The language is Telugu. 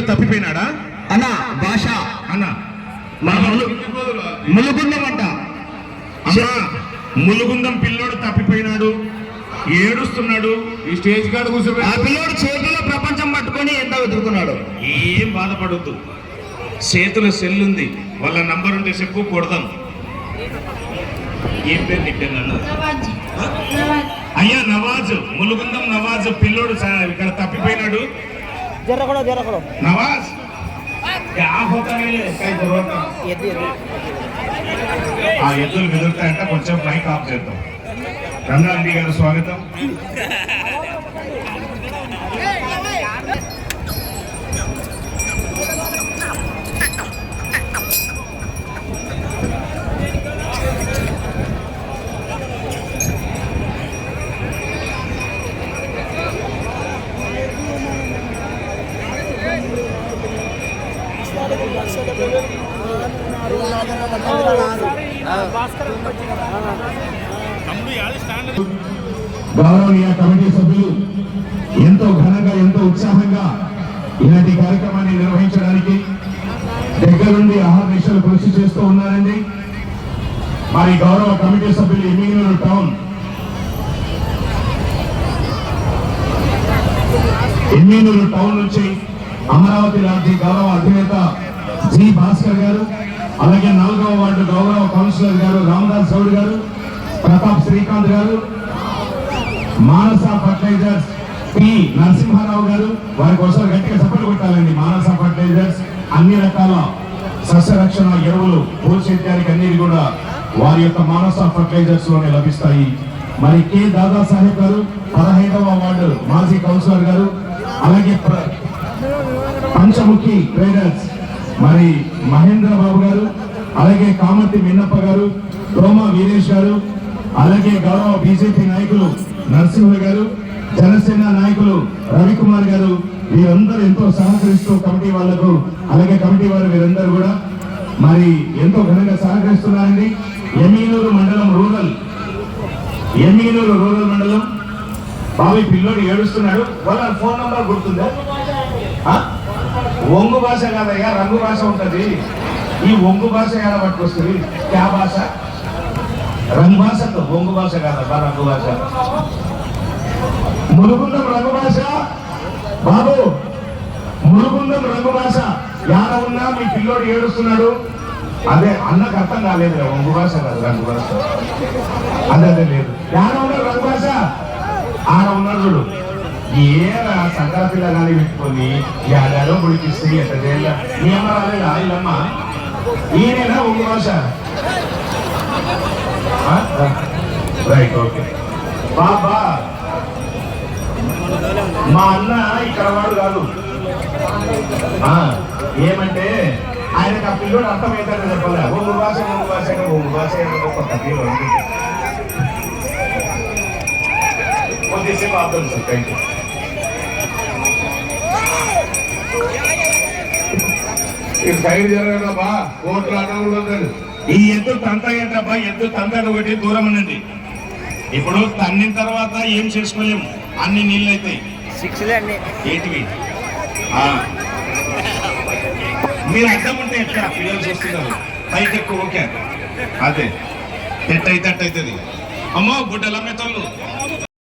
తప్పిపోయినాడా? అన్న భాష. అన్న. మన ములు ములుగుందమంట. అమ్మా ములుగుందం పిల్లోడు తప్పిపోయినాడు. ఏడుస్తున్నాడు. ఈ స్టేజ్ కాడ ఆ కూర్చోబెట్టి పిల్లోడు చేతిలో ప్రపంచం పట్టుకొని ఎంత వెతుకుతున్నాడు. ఏం బాధపడొద్దు. చేతిలో సెల్ ఉంది వాళ్ళ నంబర్ ఉంటే చెప్పు కొడదాం. ఏం పేరు నీ పేరు అయ్యా నవాజ్. ములుగుందం నవాజ్. పిల్లోడు ఇక్కడ తప్పిపోయినాడు. జరగడో జరగడో నవాజ్ क्या होता है इसका जरूरत ఎద్దు ఎద్దు ఆ ఎద్దులు మెదులుతాయంటే కొంచెం మైక్ ఆఫ్ చేద్దాం రంగారెడ్డి గారు స్వాగతం గౌరవనీయ కమిటీ సభ్యులు ఎంతో ఘనంగా ఎంతో ఉత్సాహంగా ఇలాంటి కార్యక్రమాన్ని నిర్వహించడానికి దగ్గర నుండి ఆహార కృషి చేస్తూ ఉన్నారండి. మరి గౌరవ కమిటీ సభ్యులు ఎమ్మెల్యేలు టౌన్ ఎమ్మెల్యేలు టౌన్ నుంచి అమరావతి రాజ్య గౌరవ అధినేత జి భాస్కర్ గారు అలాగే నాలుగవ వార్డు గౌరవ కౌన్సిలర్ గారు రామదాస్ గౌడ్ గారు ప్రతాప్ శ్రీకాంత్ గారు మానస ఫర్టిలైజర్స్ పి నరసింహారావు గారు వారి కోసం గట్టిగా చప్పట్లు కొట్టాలండి మానస ఫర్టిలైజర్స్. అన్ని రకాల సస్యరక్షణ ఎరువులు భూసేద్యానికి అన్నిటి కూడా వారి యొక్క మానస ఫర్టిలైజర్స్లోనే లభిస్తాయి. మరి కె దాదా సాహెబ్ గారు పదహైదవ వార్డు మాజీ కౌన్సిలర్ గారు అలాగే పంచముఖి ట్రేడర్స్ మరి మహేంద్ర బాబు గారు అలాగే కామతి మిన్నప్ప గారు రోమ వీరేష్ గారు అలాగే గౌరవ బీజేపీ నాయకులు నరసింహ గారు జనసేన నాయకులు రవికుమార్ గారు వీరందరూ ఎంతో సహకరిస్తూ కమిటీ వాళ్ళకు అలాగే కమిటీ వారు వీరందరూ కూడా మరి ఎంతో ఘనంగా సహకరిస్తున్నారండి. ఎమీనూరు మండలం రూరల్ ఎమీనూరు రూరల్ మండలం. బాబీ పిల్లోడు ఏడుస్తున్నాడు. వాళ్ళ ఫోన్ నంబర్ గుర్తుందా? ఒంగు భాష కాదయ్యా రంగు భాష ఉంటుంది. ఈ ఒంగు భాష ఎలా పట్టుకొస్తుంది? క్యా భాష? రంగు భాషతో ఒంగు భాష కాదబ్బా రంగు భాష. ములుగుందం రంగు భాష? బాబు ములుగుందం రంగు భాష. యాడ ఉన్నా మీ పిల్లోడు ఏడుస్తున్నాడు. అదే అన్నకు అర్థం కాలేదు ఒంగు భాష కాదు రంగు భాష. అదే అదే లేదు. యాడ ఉన్నారు రంగు భాష? ఆడ ఉన్నాడు చూడు. ఏరా సంక్రాంతి కానీ పెట్టుకొని ఏడాడో గుడికిస్తే ఎట్టదేళ్ళ ఏమ రాలేదా ఇల్లమ్మ ఈయనైనా ఒంగు భాష రైట్ ఓకే. బాబా. మా అన్న ఇక్కడ వాడు కాదు. ఏమంటే ఆయనకు ఆ పిల్లోడు అర్థమవుతాడని చెప్పలే? ఒంగు భాష ఒంగు భాష ఒంగు భాష ఒక కథలో కొద్దిసేపు ఆపుదాం సార్ థ్యాంక్ యూ ఈ కోట్లు అడవులు ఈ ఎద్దు తంత ఏంటబ్బా? ఎద్దు తంత ఒకటి దూరం ఉన్నది ఇప్పుడు తన్నిన తర్వాత ఏం చేసుకోలేము. అన్ని నీళ్ళు అవుతాయి అండి ఏంటివి? ఆ. మీరు అడ్డం ఉంటే ఎట్లా? పిల్లలు చూస్తున్నారు. పైకి ఎక్కువ ఓకే. అదే. ఎట్ అయితే అట్ అవుతుంది అమ్మో గుడ్డల మెత్తలు